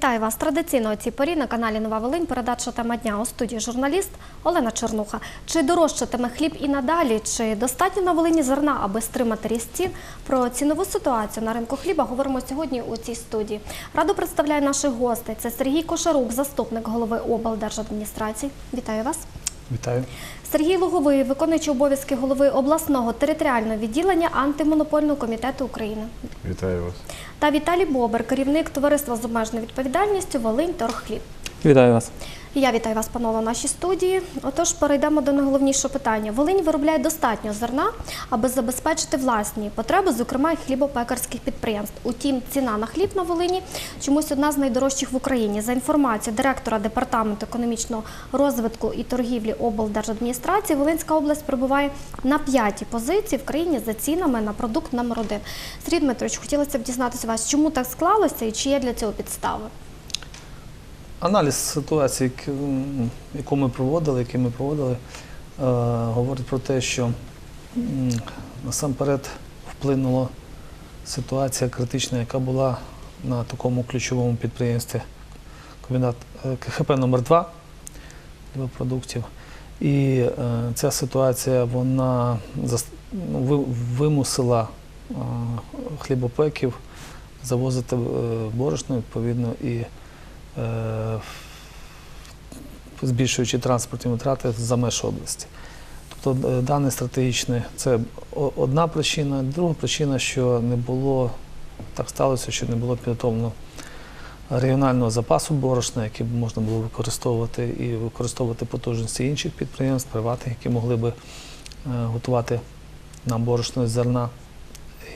Вітаю вас традиційно у цій порі на каналі Нова Волинь. Передача тема дня у студії журналіст Олена Чернуха. Чи дорожчатиме хліб і надалі? Чи достатньо на Волині зерна, аби стримати ріст цін? Про цінову ситуацію на ринку хліба говоримо сьогодні у цій студії. Раду представляю наших гостей. Це Сергій Кошарук, заступник голови облдержадміністрації. Вітаю вас. Вітаю. Сергій Луговий, виконуючий обов'язки голови обласного територіального відділення антимонопольного комітету України. Вітаю вас. Та Віталій Бобер, керівник товариства з обмеженою відповідальністю Волинь Торгхліб. Вітаю вас. Я вітаю вас, панове, в нашій студії. Отож, перейдемо до найголовнішого питання. Волинь виробляє достатньо зерна, аби забезпечити власні потреби, зокрема хлібопекарських підприємств. Утім, ціна на хліб на Волині чомусь одна з найдорожчих в Україні. За інформацією директора департаменту економічного розвитку і торгівлі облдержадміністрації, Волинська область перебуває на п'ятій позиції в країні за цінами на продукт номер один. Сергій Дмитрович, хотілося б дізнатися вас, чому так склалося і чи є для цього підстави? Аналіз ситуації, яку- ми проводили, який ми проводили, е, говорить про те, що насамперед вплинула ситуація критична, яка була на такому ключовому підприємстві комбінат е, КХП номер 2 продуктів. І е, ця ситуація вона ну, ви- вимусила хлібопеків завозити борошно відповідно і збільшуючи транспортні витрати за меж області. Тобто е, дане стратегічне це одна причина. Друга причина, що не було, так сталося, що не було підготовлено регіонального запасу борошна, який б можна було використовувати і використовувати потужності інших підприємств, приватних, які могли би е, готувати нам борошно з зерна.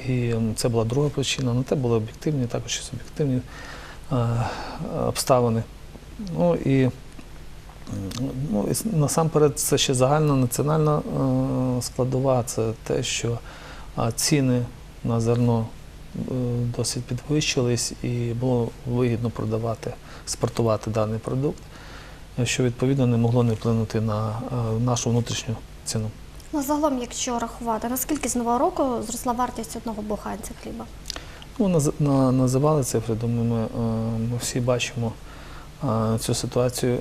І це була друга причина. Ну, це були об'єктивні, також і суб'єктивні е, обставини. Ну і ну, і насамперед це ще загальна національна е, складова, це те, що ціни на зерно е, досить підвищились і було вигідно продавати, експортувати даний продукт, е, що відповідно не могло не вплинути на е, нашу внутрішню ціну. Ну, загалом, якщо рахувати, наскільки з нового року зросла вартість одного буханця хліба? Ну, наз- називали цифри, думаю, ми, е, ми всі бачимо е, цю ситуацію.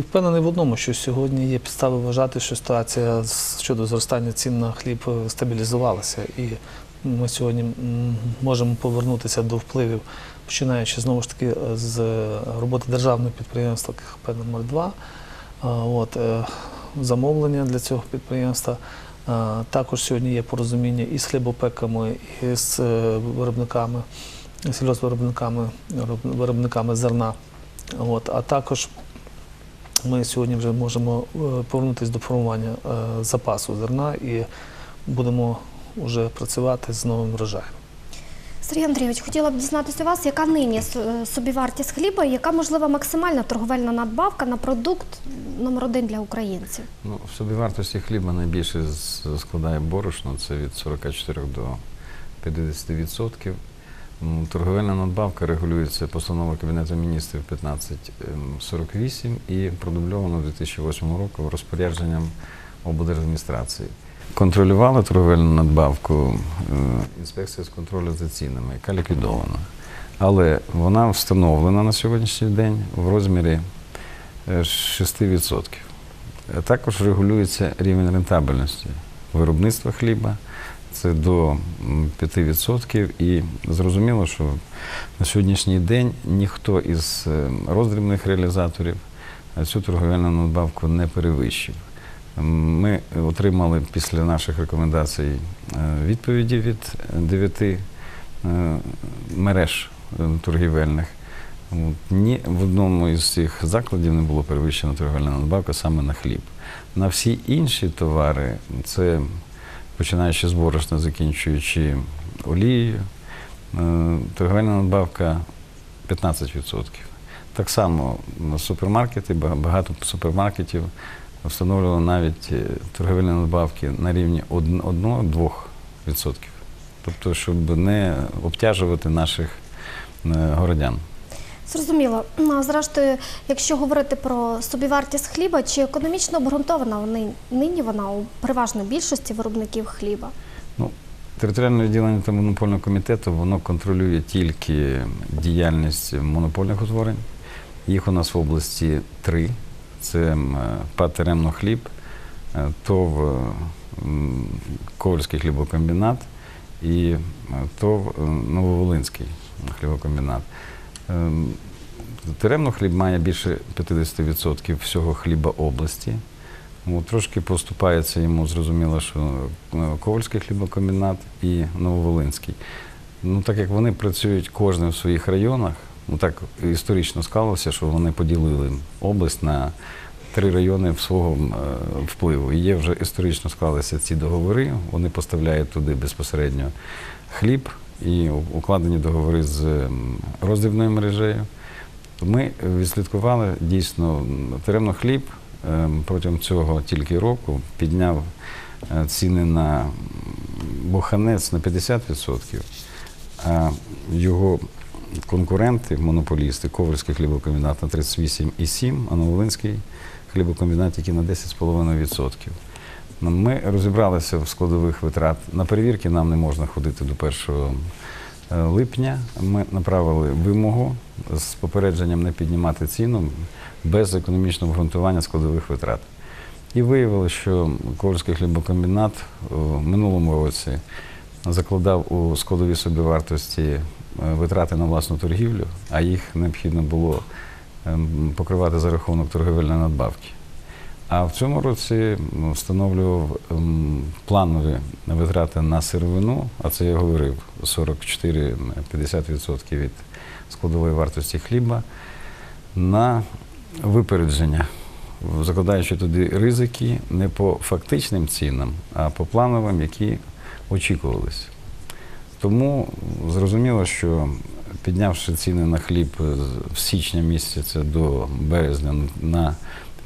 Впевнений в одному, що сьогодні є підстави вважати, що ситуація щодо зростання цін на хліб е, стабілізувалася. І ми сьогодні можемо повернутися до впливів, починаючи знову ж таки з роботи державного підприємства КХП номер 2 От, замовлення для цього підприємства. Також сьогодні є порозуміння і з хлібопеками, і з е, виробниками, сільгоспвиробниками, виробниками зерна. А також ми сьогодні вже можемо е, повернутися до формування е, запасу зерна і будемо вже працювати з новим врожаєм. Сергій Андрійович, хотіла б дізнатися у вас, яка нині е, собівартість хліба яка можлива максимальна торговельна надбавка на продукт номер один для українців? Ну, в собівартості хліба найбільше складає борошно, це від 44 до 50%. Торговельна надбавка регулюється постановою Кабінету міністрів 1548 і продубльовано 2008 року розпорядженням облдержадміністрації. Контролювала торговельну надбавку е, інспекція з контролю за цінами, яка ліквідована. Але вона встановлена на сьогоднішній день в розмірі е, 6%. Е, Також регулюється рівень рентабельності виробництва хліба. Це до м, 5%. І зрозуміло, що на сьогоднішній день ніхто із е, роздрібних реалізаторів е, цю торговельну надбавку не перевищив. Ми отримали після наших рекомендацій е, відповіді від дев'яти е, мереж е, торгівельних. Ні в одному із цих закладів не було перевищена торговельна надбавка саме на хліб. На всі інші товари, це починаючи з борошна, закінчуючи олією, торговельна надбавка 15%. Так само супермаркети, багато супермаркетів встановлювали навіть е, торговельні надбавки на рівні 1-2%. Тобто, щоб не обтяжувати наших е, городян. Зрозуміло. Ну, а Зрештою, якщо говорити про собівартість хліба, чи економічно обґрунтована нині вона у переважної більшості виробників хліба? Ну, Територіальне відділення та монопольного комітету воно контролює тільки діяльність монопольних утворень. Їх у нас в області три: це м, ПАТ «Теремно-хліб», е, ТОВ е, Ковальський хлібокомбінат і е, ТОВ Нововолинський хлібокомбінат. Ем, Теремно-хліб має більше 50% всього хліба області. Трошки поступається йому, зрозуміло, що Ковальський хлібокомбінат і Нововолинський. Ну, так як вони працюють кожен в своїх районах, ну так історично склалося, що вони поділили область на три райони в свого е, впливу. І є вже історично склалися ці договори, вони поставляють туди безпосередньо хліб і укладені договори з м, роздрібною мережею. Ми відслідкували дійсно теремно хліб ем, протягом цього тільки року підняв е, ціни на буханець на 50%, а його конкуренти, монополісти, Ковальський хлібокомбінат на 38,7%, а Новолинський хлібокомбінат тільки на 10,5%. Ну, Ми розібралися в складових витрат. На перевірки нам не можна ходити до 1 е, липня. Ми направили вимогу з попередженням не піднімати ціну без економічного обґрунтування складових витрат. І виявилося, що Ковальський хлібокомбінат в минулому році закладав у складові собівартості е, витрати на власну торгівлю, а їх необхідно було ем, покривати за рахунок торговельної надбавки. А в цьому році встановлював ем, планові витрати на сировину, а це я говорив 44-50% від складової вартості хліба, на випередження, закладаючи туди ризики не по фактичним цінам, а по плановим, які очікувалися. Тому зрозуміло, що піднявши ціни на хліб з- січня місяця до березня на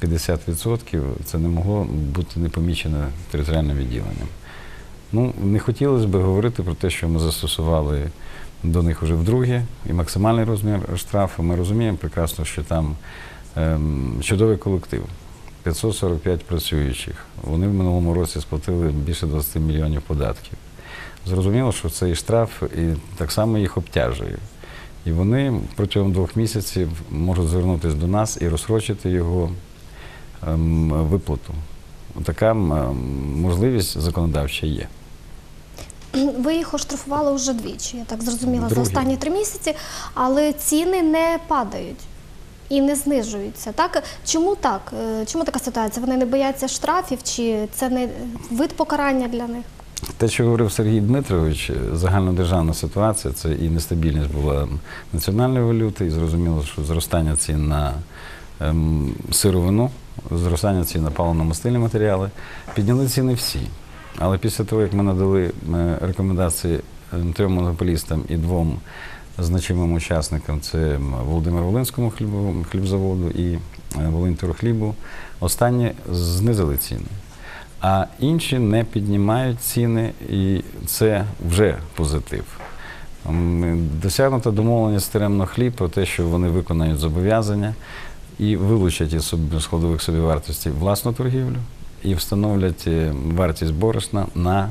50%, це не могло бути не помічене територіальним відділенням. Ну, не хотілося б говорити про те, що ми застосували до них вже вдруге, і максимальний розмір штрафу. Ми розуміємо прекрасно, що там ем, чудовий колектив. 545 працюючих. Вони в минулому році сплатили більше 20 мільйонів податків. Зрозуміло, що цей штраф і так само їх обтяжує. І вони протягом двох місяців можуть звернутися до нас і розсрочити його ем, виплату. Така ем, можливість законодавча є. Ви їх оштрафували вже двічі, я так зрозуміла, за останні три місяці, але ціни не падають і не знижуються. Так чому так? Е, Чому така ситуація? Вони не бояться штрафів, чи це не вид покарання для них? Те, що говорив Сергій Дмитрович, загальнодержавна ситуація це і нестабільність була національної валюти, і зрозуміло, що зростання цін на ем, сировину, зростання цін на паливно-мастильні матеріали, підняли ціни всі. Але після того, як ми надали е, рекомендації ем, трьом монополістам і двом значимим учасникам, це м, Володимир Волинському хлібу- хлібзаводу і е, Волиньторохлібу, останні знизили ціни а інші не піднімають ціни, і це вже позитив. М, Досягнута домовленість з Теремно хліб про те, що вони виконають зобов'язання і вилучать із складових собівартості власну торгівлю і встановлять е, вартість борошна на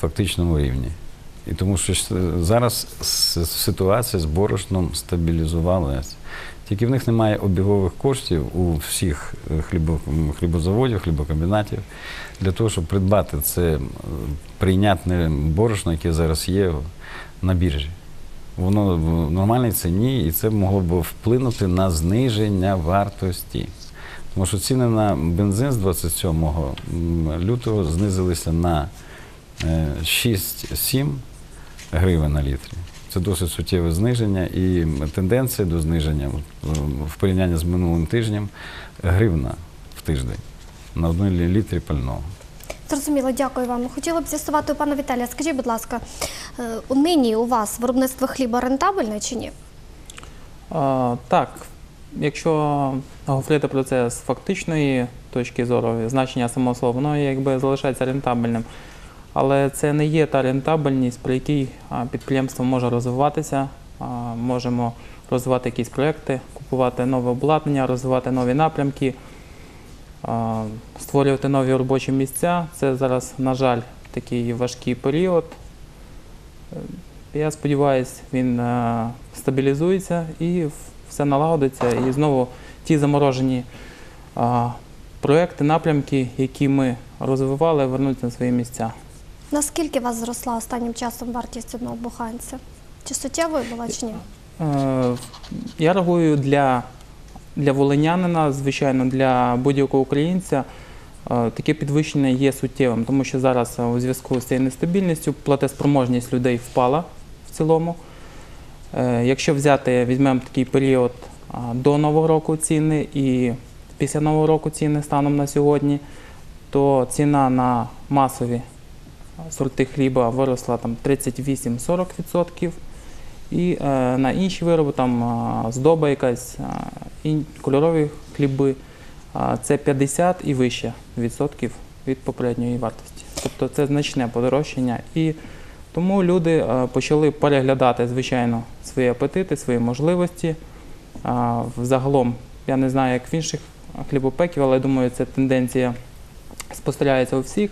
фактичному рівні. І тому що е, зараз ситуація з борошном стабілізувалася. Тільки в них немає обігових коштів у всіх е, хлібозаводів, хлібокомбінатів для того, щоб придбати це е, прийнятне борошно, яке зараз є на біржі. Воно в нормальній ціні, і це могло б вплинути на зниження вартості. Тому що ціни на бензин з 27 лютого знизилися на е, 6-7 гривень на літрі. Це досить суттєве зниження і тенденція до зниження е, в порівнянні з минулим тижнем гривна в тиждень на одній літрі пального. Зрозуміло, дякую вам. Хотіла б з'ясувати у пана Віталія. Скажіть, будь ласка, е, нині у вас виробництво хліба рентабельне чи ні? А, так, якщо говорити про це з фактичної точки зору, значення самого слова, воно якби залишається рентабельним. Але це не є та рентабельність, при якій підприємство може розвиватися. Можемо розвивати якісь проекти, купувати нове обладнання, розвивати нові напрямки, створювати нові робочі місця. Це зараз, на жаль, такий важкий період. Е, Я сподіваюся, він е, стабілізується і все налагодиться. І знову ті заморожені проекти, напрямки, які ми розвивали, вернуться на свої місця. Наскільки у вас зросла останнім часом вартість одного буханця? Чи суттєвою була, чи ні? Е, Я рахую для, для волинянина, звичайно, для будь-якого українця е, таке підвищення є суттєвим, тому що зараз е, у зв'язку з цією нестабільністю платеспроможність людей впала в цілому. Якщо взяти, візьмемо такий період до Нового року ціни і після Нового року ціни станом на сьогодні, то ціна на масові сорти хліба виросла там 38-40%. І е, на інші вироби, там здоба якась, а, кольорові хліби, це 50 і вище відсотків від попередньої вартості. Тобто це значне подорожчання. І тому люди е, почали переглядати, звичайно, свої апетити, свої можливості. Взагалом, я не знаю, як в інших хлібопеків, але я думаю, ця тенденція спостерігається у всіх.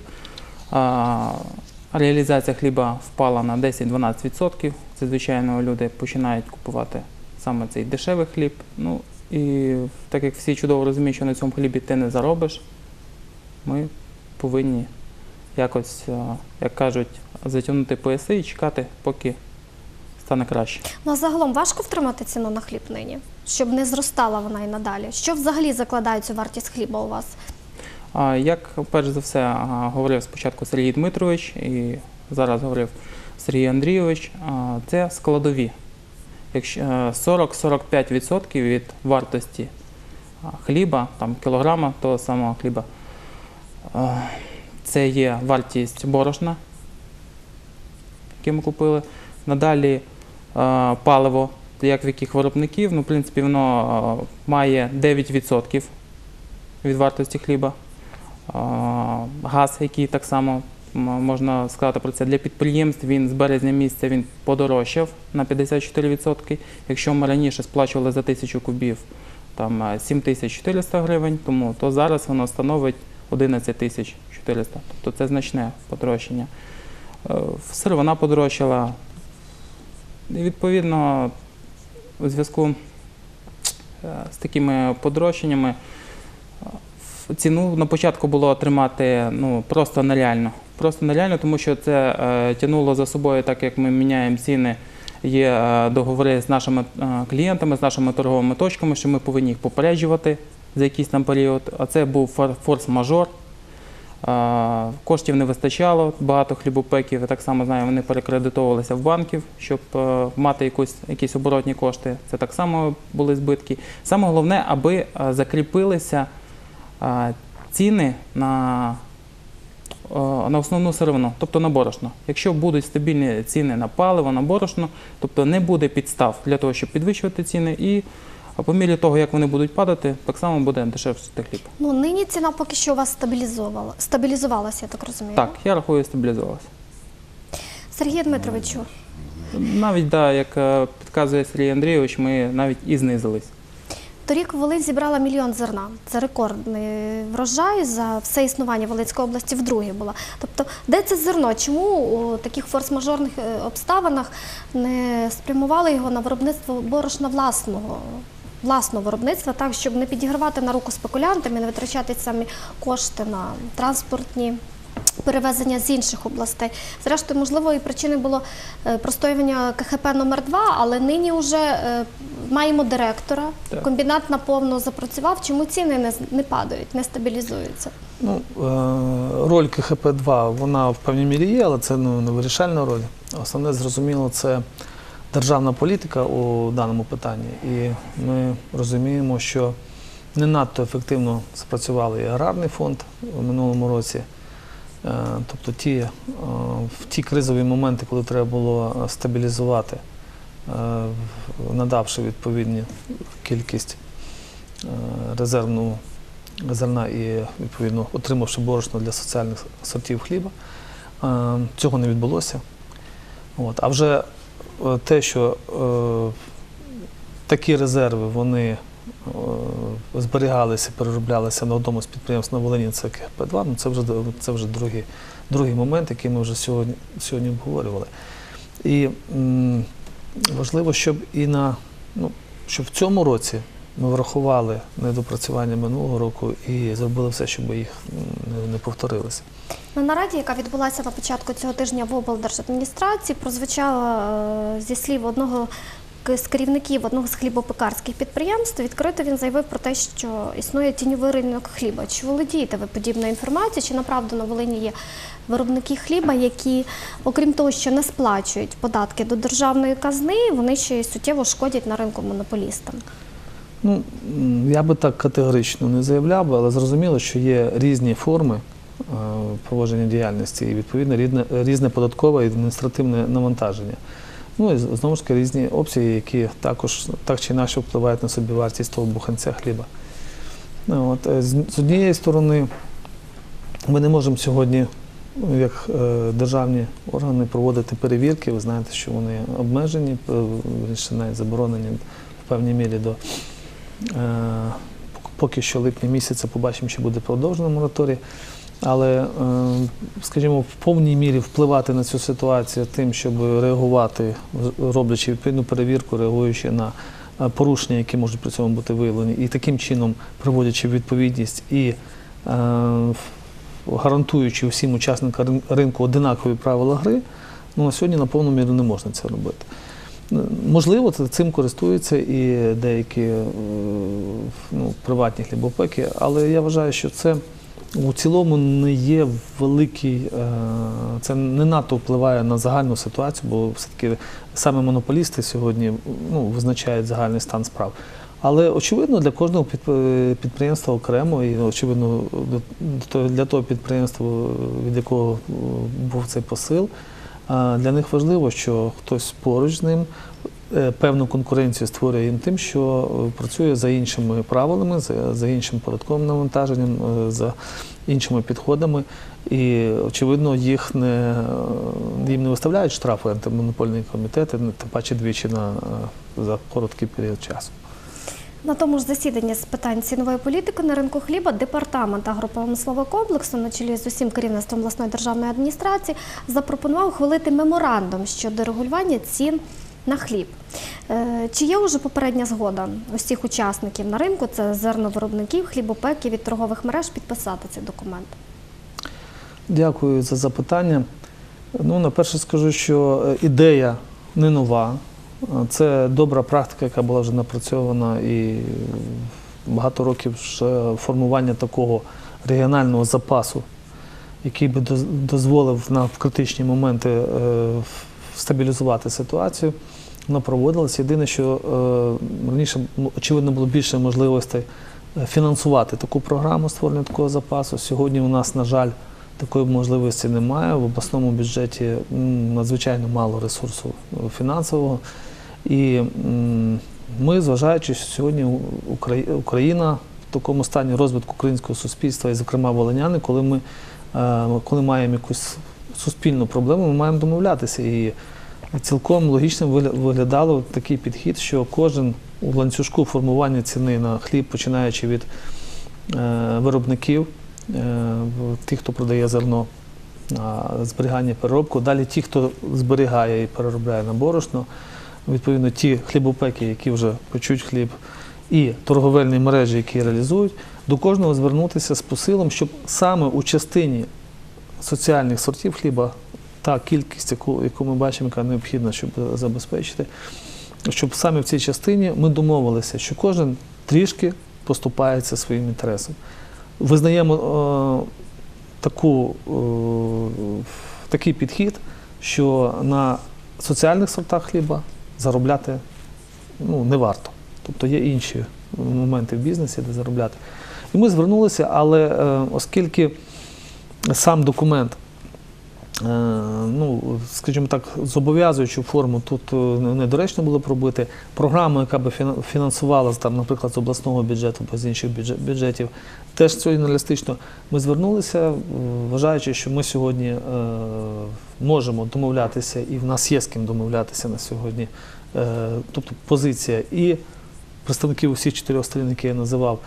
Реалізація хліба впала на 10-12%. Це, звичайно, люди починають купувати саме цей дешевий хліб. Ну і так як всі чудово розуміють, що на цьому хлібі ти не заробиш, ми повинні якось, е, як кажуть, затягнути пояси і чекати, поки стане краще. Ну а загалом важко втримати ціну на хліб нині, щоб не зростала вона і надалі. Що взагалі закладає цю вартість хліба у вас? Як перш за все говорив спочатку Сергій Дмитрович і зараз говорив Сергій Андрійович, це складові. Якщо е, 40-45% від вартості хліба, там кілограма того самого хліба, це є вартість борошна, яке ми купили. Надалі паливо, як в яких виробників, ну, в принципі, воно має 9% від вартості хліба. Газ, який так само можна сказати про це для підприємств, він з березня місяця він подорожчав на 54%. Якщо ми раніше сплачували за тисячу кубів там е, 7400 гривень, тому то зараз воно становить 11 тисяч 400. Тобто це значне подорожчання. Е, Сировина подорожчала. І відповідно, у зв'язку е, з такими подорожчаннями ціну на початку було отримати ну, просто нереально. Просто нереально, тому що це е, тягнуло за собою, так як ми міняємо ціни, є е, договори з нашими е, клієнтами, з нашими торговими точками, що ми повинні їх попереджувати за якийсь там період. А це був форс-мажор. Е, коштів не вистачало, багато хлібопеків, так само знаю, вони перекредитовувалися в банків, щоб е, мати якусь, якісь оборотні кошти. Це так само були збитки. Саме головне, аби е, закріпилися ціни на, на основну сировину, тобто на борошно. Якщо будуть стабільні ціни на паливо, на борошно, тобто не буде підстав для того, щоб підвищувати ціни, і по мірі того, як вони будуть падати, так само буде дешевшити хліб. Ну нині ціна поки що у вас стабілізувала стабілізувалася, я так розумію. Так, я рахую, стабілізувалося. Сергій Дмитровичу, Навіть да, як е, підказує Сергій Андрійович, ми навіть і знизились. Торік Волинь зібрала мільйон зерна. Це рекордний врожай за все існування Волинської області вдруге була. Тобто, де це зерно? Чому у таких форс-мажорних е, обставинах не спрямували його на виробництво борошна власного? Власного виробництва, так щоб не підігравати на руку спекулянтам і не витрачати самі кошти на транспортні перевезення з інших областей. Зрештою, можливо, і причиною було е, простоювання КХП номер 2 але нині вже е, маємо директора. Так. Комбінат наповно запрацював. Чому ціни не, не падають, не стабілізуються? Ну, е, роль КХП-2 вона в певній мірі є, але це ну, не вирішальна роль. Основне, зрозуміло, це державна політика у даному питанні. І ми розуміємо, що не надто ефективно спрацювали і аграрний фонд у минулому році. Е, Тобто ті, е, в ті кризові моменти, коли треба було е, стабілізувати, надавши відповідну кількість резервну зерна і відповідно отримавши борошно для соціальних сортів хліба. Цього не відбулося. От. А вже те, що такі резерви вони зберігалися, перероблялися на одному з підприємств на Волині, це КП-2, ну це вже, це вже другий, другий момент, який ми вже сьогодні, сьогодні обговорювали. І м, важливо, щоб і на ну, щоб в цьому році ми врахували недопрацювання минулого року і зробили все, щоб їх не, не повторилися. На нараді, яка відбулася на початку цього тижня в облдержадміністрації, прозвучало е, зі слів одного з керівників одного з хлібопекарських підприємств. Відкрито він заявив про те, що існує тіньовий ринок хліба. Чи володієте ви подібною інформацією? Чи направду на Волині є виробники хліба, які, окрім того, що не сплачують податки до державної казни, вони ще й суттєво шкодять на ринку монополістам? Ну, я би так категорично не заявляв, але зрозуміло, що є різні форми е, проводження діяльності і відповідно різне податкове і адміністративне навантаження. Ну і знову ж таки різні опції, які також так чи інакше впливають на собівартість того буханця хліба. Ну, от, е, з, однієї сторони, ми не можемо сьогодні, як е, державні органи, проводити перевірки. Ви знаєте, що вони обмежені, е, навіть заборонені в певній мірі до Поки що липня місяця побачимо, чи буде продовжено мораторій. Але, е, скажімо, в повній мірі впливати на цю ситуацію тим, щоб реагувати, роблячи відповідну перевірку, реагуючи на е, порушення, які можуть при цьому бути виявлені, і таким чином приводячи відповідність і е, гарантуючи всім учасникам ринку одинакові правила гри, ну, на сьогодні на повну міру не можна це робити. Можливо, цим користуються і деякі ну, приватні хлібопеки, але я вважаю, що це у цілому не є великий, е, це не надто впливає на загальну ситуацію, бо все-таки саме монополісти сьогодні ну, визначають загальний стан справ. Але очевидно, для кожного підп- підприємства окремо, і очевидно, для того підприємства, від якого е, був цей посил, Для них важливо, що хтось поруч з ним е, певну конкуренцію створює їм тим, що е, працює за іншими правилами, за, іншим податковим навантаженням, е, за іншими підходами. І, очевидно, їх не, е, їм не виставляють штрафи антимонопольні комітети, не- тим паче двічі на, е, за короткий період часу. На тому ж засіданні з питань цінової політики на ринку хліба департамент агропромислового комплексу на чолі з усім керівництвом обласної державної адміністрації запропонував ухвалити меморандум щодо регулювання цін на хліб. Е, Чи є вже попередня згода усіх учасників на ринку, це зерновиробників, хлібопеків від торгових мереж підписати цей документ? Дякую за запитання. Ну, наперше скажу, що е, ідея не нова. Це добра практика, яка була вже напрацьована і багато років формування такого регіонального запасу, який би дозволив на критичні моменти е, стабілізувати ситуацію. Воно проводилось. Єдине, що е, раніше ну, очевидно було більше можливостей е, фінансувати таку програму створення такого запасу. Сьогодні у нас, на жаль, такої можливості немає. В обласному бюджеті надзвичайно мало ресурсу е, фінансового. І ми, зважаючи, що сьогодні Україна в такому стані розвитку українського суспільства, і, зокрема, волиняни, коли ми коли маємо якусь суспільну проблему, ми маємо домовлятися. І цілком логічним вигля- виглядало такий підхід, що кожен у ланцюжку формування ціни на хліб, починаючи від е, виробників, е, тих, хто продає зерно, зберігання переробку. Далі ті, хто зберігає і переробляє на борошно, відповідно, ті хлібопеки, які вже печуть хліб, і торговельні мережі, які реалізують, до кожного звернутися з посилом, щоб саме у частині соціальних сортів хліба та кількість, яку, яку ми бачимо, яка необхідна, щоб забезпечити, щоб саме в цій частині ми домовилися, що кожен трішки поступається своїм інтересом. Визнаємо е, таку, е, такий підхід, що на соціальних сортах хліба заробляти ну, не варто. Тобто є інші моменти в бізнесі, де заробляти. І ми звернулися, але е, оскільки сам документ, е, ну, скажімо так, зобов'язуючу форму тут е, недоречно було пробити. Програму, яка фіна- фінансувалася, там, наприклад, з обласного бюджету або з інших бюджетів, теж цього реалістично. Ми звернулися, е, вважаючи, що ми сьогодні можемо домовлятися, і в нас є з ким домовлятися на сьогодні. Тобто позиція і представників усіх чотирьох сторін, які я називав,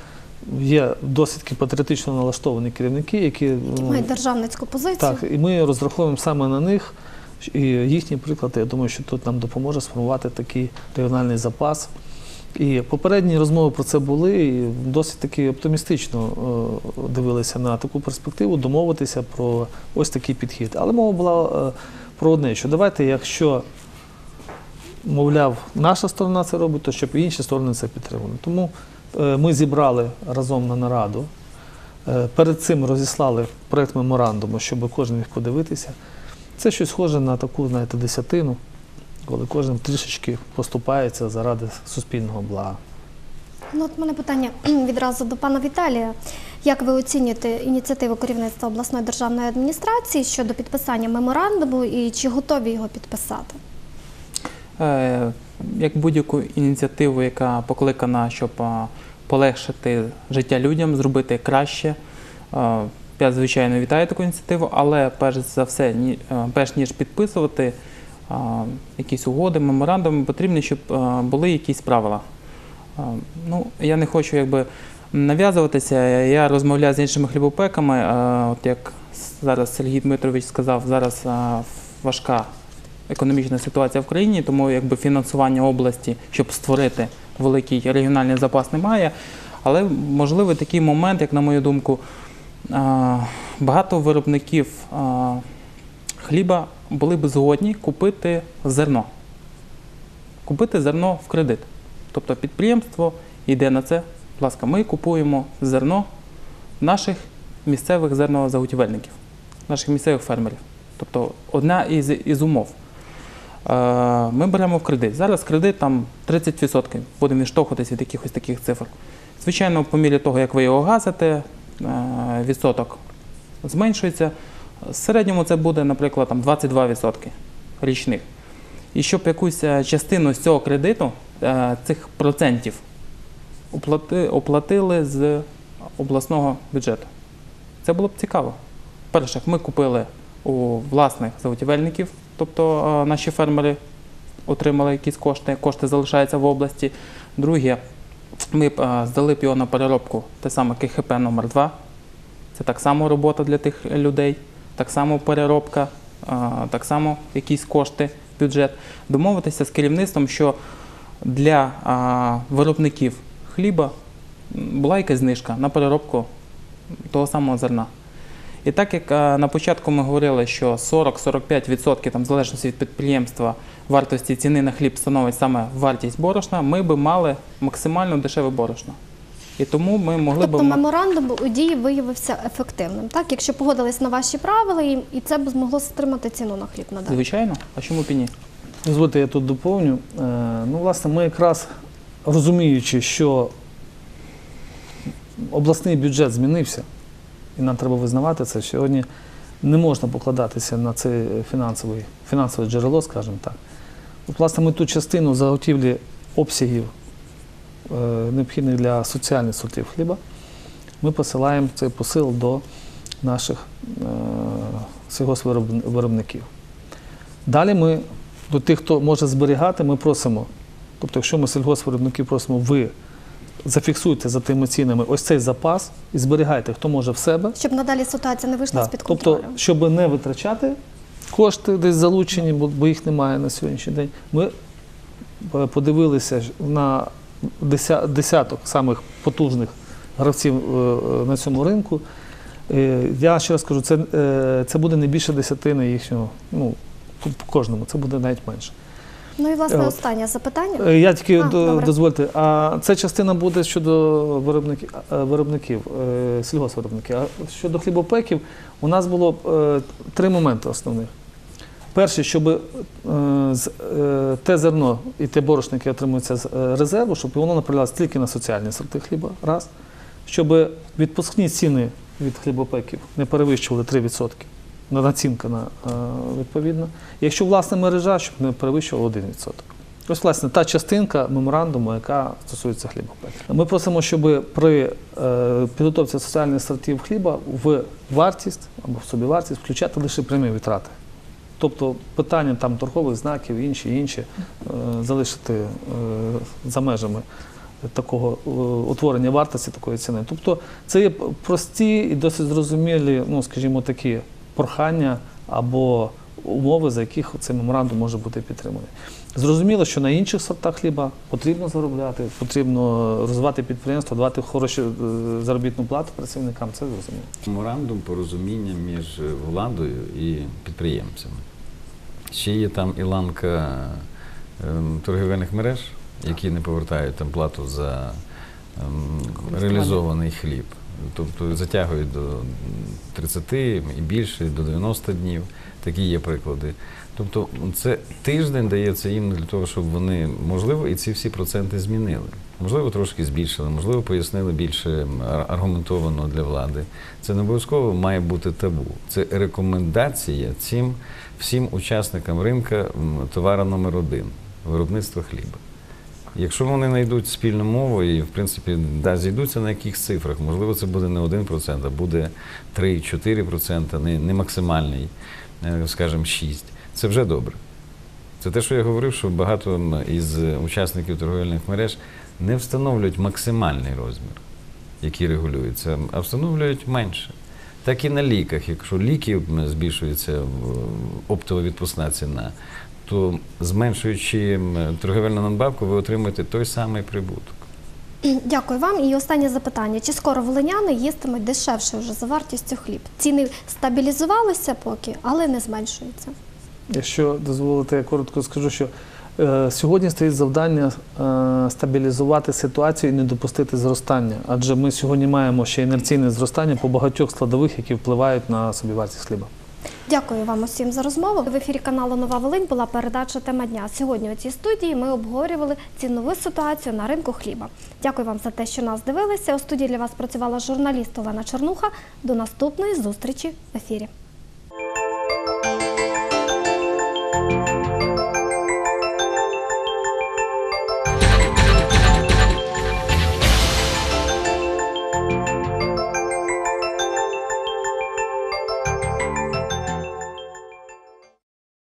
є досить патріотично налаштовані керівники, які ну, Мають державницьку позицію. так, і ми розраховуємо саме на них І їхній приклад, я думаю, що тут нам допоможе сформувати такий регіональний запас. І попередні розмови про це були, і досить таки оптимістично е, дивилися на таку перспективу, домовитися про ось такий підхід. Але мова була е, про одне, що давайте, якщо, мовляв, наша сторона це робить, то щоб і інші сторони це підтримали. Тому ми зібрали разом на нараду. Е, Перед цим розіслали проект меморандуму, щоб кожен міг подивитися. Це щось схоже на таку, знаєте, десятину, коли кожен трішечки поступається заради суспільного блага. Ну, от мене питання відразу до пана Віталія. Як ви оцінюєте ініціативу керівництва обласної державної адміністрації щодо підписання меморандуму і чи готові його підписати? Як будь-яку ініціативу, яка покликана, щоб полегшити життя людям, зробити краще. Я, звичайно, вітаю таку ініціативу, але перш за все, перш ніж підписувати якісь угоди, меморандуми, потрібно, щоб були якісь правила. Ну, я не хочу якби нав'язуватися. Я розмовляю з іншими хлібопеками. От як зараз Сергій Дмитрович сказав, зараз важка економічна ситуація в країні, тому якби фінансування області, щоб створити великий регіональний запас, немає. Але можливий такий момент, як на мою думку, багато виробників хліба були б згодні купити зерно. Купити зерно в кредит. Тобто підприємство йде на це. Будь ласка, ми купуємо зерно наших місцевих зернозаготівельників, наших місцевих фермерів. Тобто одна із, із умов. Е, Ми беремо в кредит. Зараз кредит там 30%. Будемо відштовхуватися від якихось таких цифр. Звичайно, по мірі того, як ви його гасите, е, відсоток зменшується. В середньому це буде, наприклад, там 22% річних. І щоб якусь е, частину з цього кредиту, цих процентів, оплатили з обласного бюджету. Це було б цікаво. Перше, ми купили у власних заготівельників, тобто е, наші фермери отримали якісь кошти, кошти залишаються в області. Друге, ми е, здали б його на переробку, те саме КХП номер 2 Це так само робота для тих людей, так само переробка, е, так само якісь кошти, бюджет. Домовитися з керівництвом, що для виробників хліба була якась знижка на переробку того самого зерна. І так як е, на початку ми говорили, що 40-45% там, в залежності від підприємства вартості ціни на хліб становить саме вартість борошна, ми би мали максимально дешеве борошно. І тому ми могли Тобто б меморандум у дії виявився ефективним, так? Якщо погодились на ваші правила, і, і це б змогло стримати ціну на хліб надалі. звичайно, а чому б і ні? Дозвольте, я тут доповню. Е, Ну, власне, ми якраз розуміючи, що обласний бюджет змінився, і нам треба визнавати це, сьогодні не можна покладатися на це фінансове, джерело, скажімо так. От, власне, ми ту частину заготівлі обсягів, е, необхідних для соціальних сортів хліба, ми посилаємо цей посил до наших е, сільгоспвиробників. Далі ми до тих, хто може зберігати, ми просимо. Тобто, якщо ми сільгоспвиробників просимо, ви зафіксуйте за тими цінами ось цей запас і зберігайте, хто може в себе. Щоб надалі ситуація не вийшла Да. з-під Тобто, щоб не витрачати кошти десь залучені, бо, бо їх немає на сьогоднішній день, ми е, подивилися ж на деся- десяток самих потужних гравців е, е, на цьому ринку. Е, Я ще раз кажу, це, е, це буде не більше десятини їхнього, ну, по по кожному, це буде навіть менше. Ну і власне От. останнє запитання. Е, Я тільки А, до- дозвольте, а це частина буде щодо виробників, е, виробників е, сільгоспвиробників. А щодо хлібопеків, у нас було е, три моменти основних. Перше, щоб е, е, те зерно і те борошно, яке отримується з е, резерву, щоб воно направлялося тільки на соціальні сорти хліба. Раз. Щоб відпускні ціни від хлібопеків не перевищували 3%. На- Націнка на е, відповідно. Якщо власна мережа, щоб не перевищувало 1%. Ось, власне, та частинка меморандуму, яка стосується хлібопеків. Ми просимо, щоб при е, підготовці соціальних сортів хліба в вартість або в собівартість включати лише прямі витрати. Тобто питання там торгових знаків, інші, інші е, залишити за межами такого утворення вартості такої ціни. Тобто це є прості і досить зрозумілі, ну скажімо, такі прохання або умови, за яких цей меморандум може бути підтриманий. Зрозуміло, що на інших сортах хліба потрібно заробляти, потрібно розвивати підприємство, давати хорошу е, заробітну плату працівникам. Це зрозуміло. Меморандум порозуміння між владою і підприємцями. Ще є там і ланка ем, торгівельних мереж, які не повертають там плату за ем, реалізований хліб. Тобто затягують до 30 і більше, до 90 днів. Такі є приклади. Тобто це тиждень дається їм для того, щоб вони, можливо, і ці всі проценти змінили. Можливо, трошки збільшили, можливо, пояснили більше аргументовано для влади. Це не обов'язково має бути табу. Це рекомендація цим всім учасникам ринка товара номер один виробництва хліба. Якщо вони знайдуть спільну мову і, в принципі, да, зійдуться на якихось цифрах, можливо, це буде не 1%, а буде 3-4%, не, не максимальний, е, скажімо, 6%. Це вже добре. Це те, що я говорив, що багато із учасників торговельних мереж не встановлюють максимальний розмір, який регулюється, а встановлюють менше. Так і на ліках. Якщо ліки збільшується оптова відпускна ціна, то зменшуючи торговельну надбавку, ви отримуєте той самий прибуток. Дякую вам. І останнє запитання: чи скоро волиняни їстимуть дешевше вже за вартістю хліб? Ціни стабілізувалися поки, але не зменшуються. Якщо дозволите, я коротко скажу, що е, сьогодні стоїть завдання е, стабілізувати ситуацію і не допустити зростання. Адже ми сьогодні маємо ще інерційне зростання по багатьох складових, які впливають на собівартість хліба. Дякую вам усім за розмову. В ефірі каналу Нова Волинь була передача Тема дня. Сьогодні у цій студії ми обговорювали цінову ситуацію на ринку хліба. Дякую вам за те, що нас дивилися. У студії для вас працювала журналіст Олена Чернуха. До наступної зустрічі в ефірі.